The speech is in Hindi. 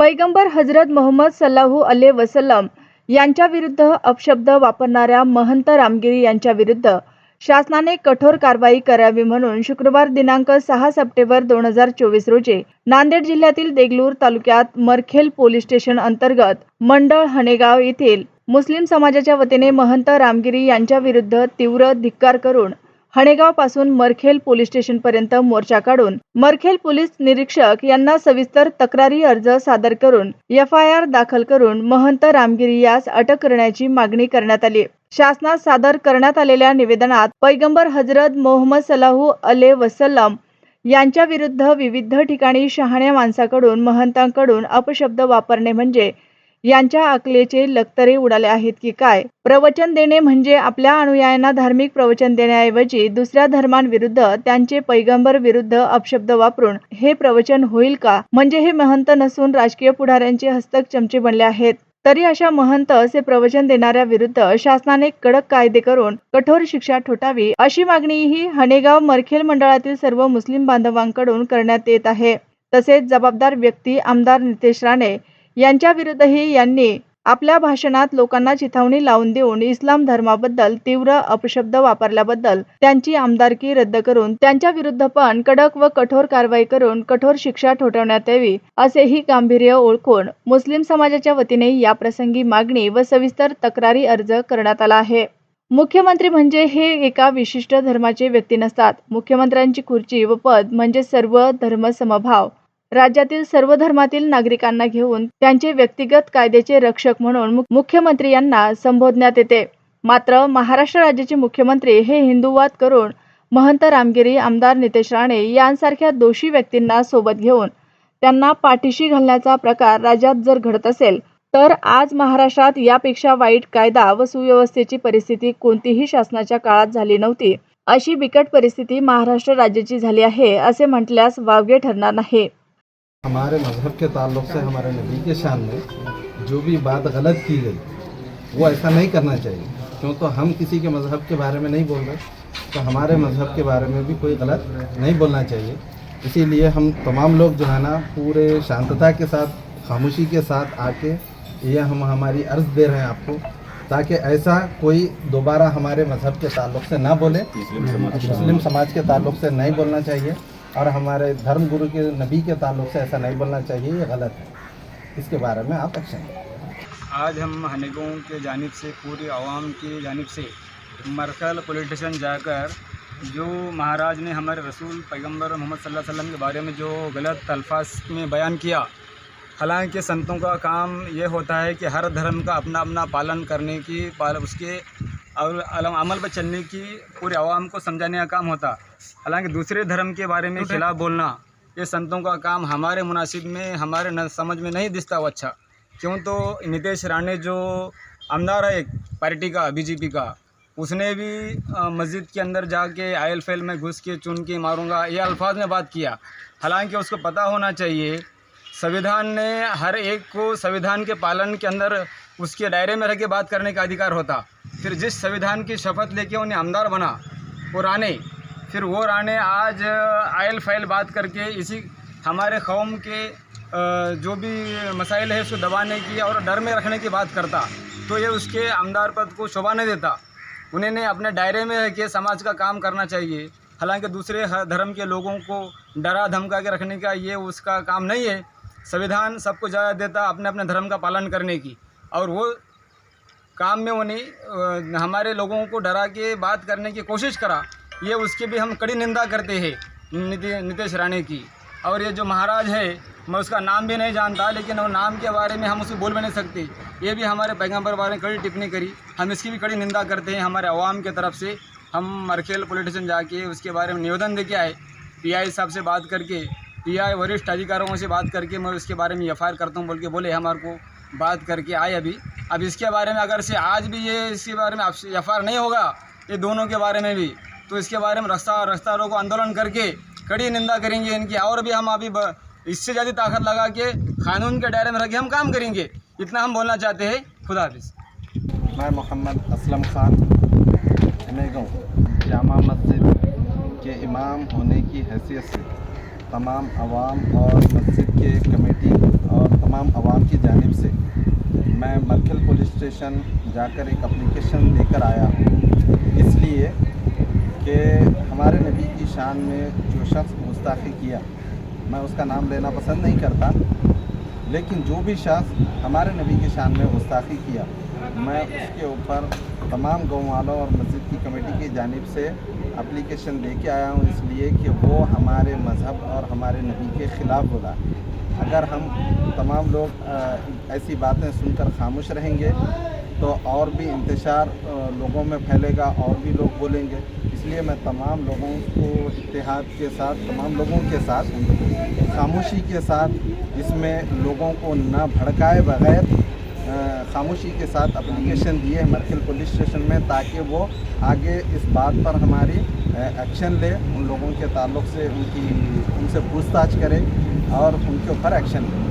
पैगंबर हजरत मोहम्मद सल्लाहू अले वसलम यांच्या विरुद्ध अपशब्द वापरणाऱ्या महंत रामगिरी यांच्या विरुद्ध शासनाने कठोर कारवाई करावी म्हणून शुक्रवार दिनांक सहा सप्टेंबर दोन हजार चोवीस रोजी नांदेड जिल्ह्यातील देगलूर तालुक्यात मरखेल पोलीस स्टेशन अंतर्गत मंडळ हनेगाव येथील मुस्लिम समाजाच्या वतीने महंत रामगिरी यांच्याविरुद्ध तीव्र धिक्कार करून हणेगावपासून मरखेल पोलीस स्टेशन पर्यंत मोर्चा काढून मरखेल पोलीस निरीक्षक यांना सविस्तर तक्रारी अर्ज सादर करून एफ आय आर दाखल करून महंत रामगिरी यास अटक करण्याची मागणी करण्यात आली. शासनात सादर करण्यात आलेल्या निवेदनात पैगंबर हजरत मोहम्मद सलाहू अले वसलम यांच्या विरुद्ध विविध ठिकाणी शहाण्या माणसाकडून महंतांकडून अपशब्द वापरणे म्हणजे यांच्या अकलेचे लक्तरे उडाले आहेत की काय? प्रवचन देणे म्हणजे आपल्या अनुयायांना धार्मिक प्रवचन देण्याऐवजी दुसऱ्या धर्मांविरुद्ध त्यांचे पैगंबर विरुद्ध अपशब्द वापरून हे प्रवचन होईल का? म्हणजे हे महंत नसून राजकीय पुढाऱ्यांचे हस्तक चमचे बनले आहेत. तरी अशा महंत असे प्रवचन देणाऱ्या विरुद्ध शासनाने कडक कायदे करून कठोर शिक्षा ठोठावी अशी मागणीही हनेगाव मरखेल मंडळातील सर्व मुस्लिम बांधवांकडून करण्यात येत आहे. तसेच जबाबदार व्यक्ती आमदार नितेश राणे यांच्या विरुद्धही यांनी आपल्या भाषणात लोकांना चिथावणी लावून देऊन इस्लाम धर्माबद्दल तीव्र अपशब्द वापरल्याबद्दल त्यांची आमदारकी रद्द करून त्यांच्या विरुद्ध पण कडक व कठोर कारवाई करून कठोर शिक्षा ठोठवण्यात यावी असेही गांभीर्य ओळखून मुस्लिम समाजाच्या वतीने या प्रसंगी मागणी व सविस्तर तक्रारी अर्ज करण्यात आला आहे. मुख्यमंत्री म्हणजे हे एका विशिष्ट धर्माचे व्यक्ती नसतात. मुख्यमंत्र्यांची खुर्ची व पद म्हणजे सर्व धर्म समभाव राज्यातील सर्व धर्मातील नागरिकांना घेऊन त्यांचे व्यक्तिगत कायद्याचे रक्षक म्हणून मुख्यमंत्री यांना संबोधण्यात येते. मात्र महाराष्ट्र राज्याचे मुख्यमंत्री हे हिंदुवाद करून महंत रामगिरी आमदार नितेश राणे यांसारख्या दोषी व्यक्तींना सोबत घेऊन त्यांना पाठीशी घालण्याचा प्रकार राज्यात जर घडत असेल तर आज महाराष्ट्रात यापेक्षा वाईट कायदा व सुव्यवस्थेची परिस्थिती कोणतीही शासनाच्या काळात झाली नव्हती. अशी बिकट परिस्थिती महाराष्ट्र राज्याची झाली आहे असे म्हटल्यास वावगे ठरणार नाही. हमारे मज़हब के ताल्लुक से हमारे नबी के शान में जो भी बात गलत की गई, वो ऐसा नहीं करना चाहिए। क्यों तो हम किसी के मज़हब के बारे में नहीं बोल रहे तो हमारे मज़हब के बारे में भी कोई गलत नहीं बोलना चाहिए। इसीलिए हम तमाम लोग जो है ना, पूरे शांतता के साथ, खामोशी के साथ आके ये हम, हमारी अर्ज़ दे रहे हैं आपको, ताकि ऐसा कोई दोबारा हमारे मज़हब के ताल्लुक से ना बोले। मुस्लिम समाज के ताल्लुक से नहीं बोलना चाहिए। और हमारे धर्म गुरु के नबी के ताल्लुक से ऐसा नहीं बोलना चाहिए, ये गलत है। इसके बारे में आप एक्शन आज हम हनीगों के जानब से, पूरी आवाम की जानब से मरकल पुलिस स्टेशन जाकर, जो महाराज ने हमारे रसूल पैगंबर मोहम्मद सल्लल्लाहु अलैहि वसल्लम के बारे में जो गलत अल्फाज में बयान किया, हालाँकि संतों का काम ये होता है कि हर धर्म का अपना अपना पालन करने की, पाल उसके और अमल पर चलने की पूरे आवाम को समझाने का काम होता। हालाँकि दूसरे धर्म के बारे में खिलाफ बोलना ये संतों का काम हमारे मुनासिब में हमारे न समझ में नहीं दिखता वो अच्छा। क्यों तो नितेश राणे जो आमदार है एक पार्टी का बीजेपी का उसने भी मस्जिद के अंदर जाके आयल फैल में घुस के चुन के मारूँगा ये अल्फाज में बात किया। हालाँकि उसको पता होना चाहिए संविधान ने हर एक को संविधान के पालन के अंदर उसके दायरे में रह के बात करने का अधिकार होता। फिर जिस संविधान की शपथ लेके उन्हें आमदार बना, वो राणे। फिर वो राणे आज आयल फैल बात करके इसी हमारे कौम के जो भी मसाइल है उसको दबाने की और डर में रखने की बात करता तो ये उसके आमदार पद को शोभा नहीं देता। उन्हें अपने दायरे में रह के समाज का काम करना चाहिए। हालाँकि दूसरे धर्म के लोगों को डरा, धमका के रखने का ये उसका काम नहीं है। संविधान सबको इजाज़त देता अपने अपने धर्म का पालन करने की। और वो काम में उन्हें हमारे लोगों को डरा के बात करने की कोशिश करा, ये उसकी भी हम कड़ी निंदा करते हैं, निति, नितेश राणे की। और ये जो महाराज है, मैं उसका नाम भी नहीं जानता, लेकिन वो नाम के बारे में हम उसे बोल भी नहीं सकते। ये भी हमारे पैगंबर बारे में कड़ी टिप्पणी करी। हम इसकी भी कड़ी निंदा करते हैं हमारे अवाम की तरफ़ से। हम मरखेल पुलिस स्टेशन जाके उसके बारे में निवेदन दे के आए। पीआई साहब से बात करके, पीआई वरिष्ठ अधिकारियों से बात करके मैं उसके बारे में एफ़ करता हूँ, बोल के बोले हमारे को। बात करके आए अभी। अब इसके बारे में अगर से आज भी ये इसके बारे में आपसे एफ़ नहीं होगा, ये दोनों के बारे में भी तो इसके बारे में रास्ता रास्ता रोको आंदोलन करके कड़ी निंदा करेंगे इनकी। और भी हम अभी इससे ज़्यादा ताकत लगा के कानून के दायरे में रख हम काम करेंगे। इतना हम बोलना चाहते हैं। खुदा हाफिज़। मैं मोहम्मद असलम खान हमेगांव जामा मस्जिद के इमाम होने की हैसियत से तमाम आवाम और मस्जिद के कमेटी और तमाम स्टेशन जाकर एक अप्लीकेशन लेकर आया। इसलिए कि हमारे नबी की शान में जो शख्स गुस्ताखी किया, मैं उसका नाम लेना पसंद नहीं करता, लेकिन जो भी शख्स हमारे नबी की शान में गुस्ताखी किया, मैं उसके ऊपर तमाम गाँव वालों और मस्जिद की कमेटी की जानिब से एप्लीकेशन लेके आया हूँ, इसलिए कि वो हमारे मज़हब और हमारे नबी के ख़िलाफ़ बोला। अगर हम तमाम लोग ऐसी बातें सुनकर खामोश रहेंगे तो और भी इंतशार लोगों में फैलेगा, और भी लोग बोलेंगे। इसलिए मैं तमाम लोगों को इतिहाद के साथ, तमाम लोगों के साथ, खामोशी के साथ, इसमें लोगों को ना भड़काए बगैर खामोशी के साथ एप्लीकेशन दिए मरखिल पुलिस स्टेशन में, ताकि वो आगे इस बात पर हमारी एक्शन ले, उन लोगों के ताल्लुक से, उनकी, उनसे पूछताछ करे। और उनके ऊपर एक्शन ले